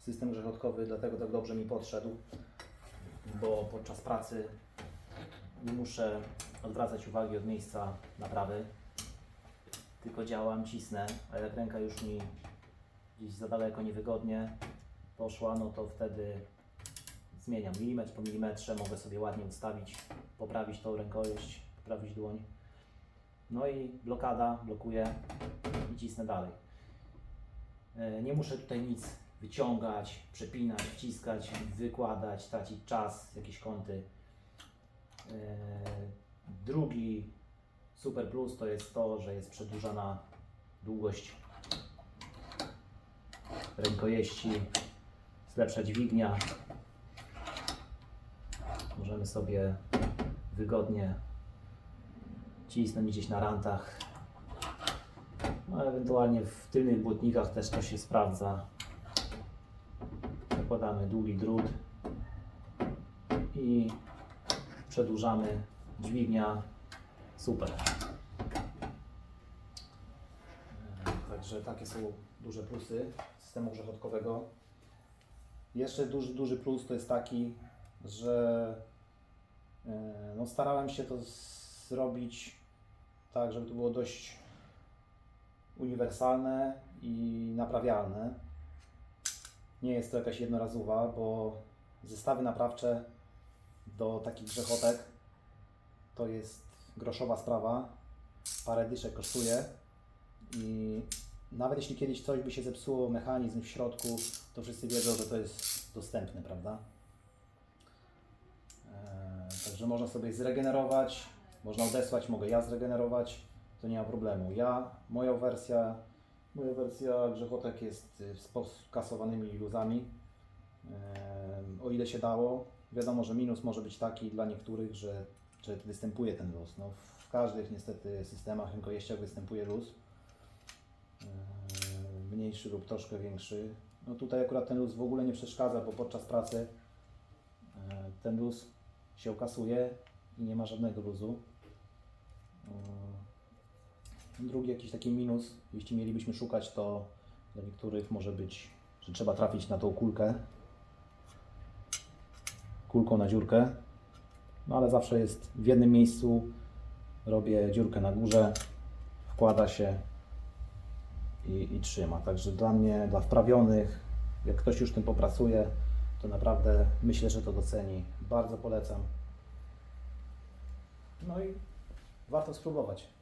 system grzechotkowy dlatego tak dobrze mi podszedł, bo podczas pracy nie muszę odwracać uwagi od miejsca naprawy, tylko działam, cisnę, a jak ręka już mi gdzieś za daleko, niewygodnie poszła, no to wtedy zmieniam milimetr po milimetrze, mogę sobie ładnie ustawić, poprawić tą rękojeść, poprawić dłoń. No i blokada, blokuję i cisnę dalej. E, Nie muszę tutaj nic wyciągać, przepinać, wciskać, wykładać, tracić czas, jakieś kąty. E, Drugi super plus to jest to, że jest przedłużana długość rękojeści, jest lepsza dźwignia. Możemy sobie wygodnie cisnąć gdzieś na rantach. No, ewentualnie w tylnych błotnikach też to się sprawdza. Zakładamy długi drut i przedłużamy dźwignia. Super. E, Także takie są duże plusy systemu grzechotkowego. Jeszcze duży, duży plus to jest taki, że e, no, starałem się to zrobić tak, żeby to było dość uniwersalne i naprawialne. Nie jest to jakaś jednorazowa, bo zestawy naprawcze do takich grzechotek to jest groszowa sprawa. Parę dyszek kosztuje i nawet jeśli kiedyś coś by się zepsuło, mechanizm w środku, to wszyscy wiedzą, że to jest dostępne, prawda? Eee, Także można sobie zregenerować, można odesłać, mogę ja zregenerować, to nie ma problemu. Ja, moja wersja, moja wersja grzechotek jest y, z skasowanymi luzami, Eee, o ile się dało. Wiadomo, że minus może być taki dla niektórych, że, że występuje ten luz. No, w każdych niestety systemach rękojeściach występuje luz. Mniejszy lub troszkę większy. No tutaj akurat ten luz w ogóle nie przeszkadza, bo podczas pracy e, ten luz się okasuje i nie ma żadnego luzu. Drugi jakiś taki minus, jeśli mielibyśmy szukać, to dla niektórych może być, że trzeba trafić na tą kulkę. Kulką na dziurkę. No ale zawsze jest w jednym miejscu. Robię dziurkę na górze, wkłada się i, i trzyma. Także dla mnie, dla wprawionych, jak ktoś już tym popracuje, to naprawdę myślę, że to doceni. Bardzo polecam. No i warto spróbować.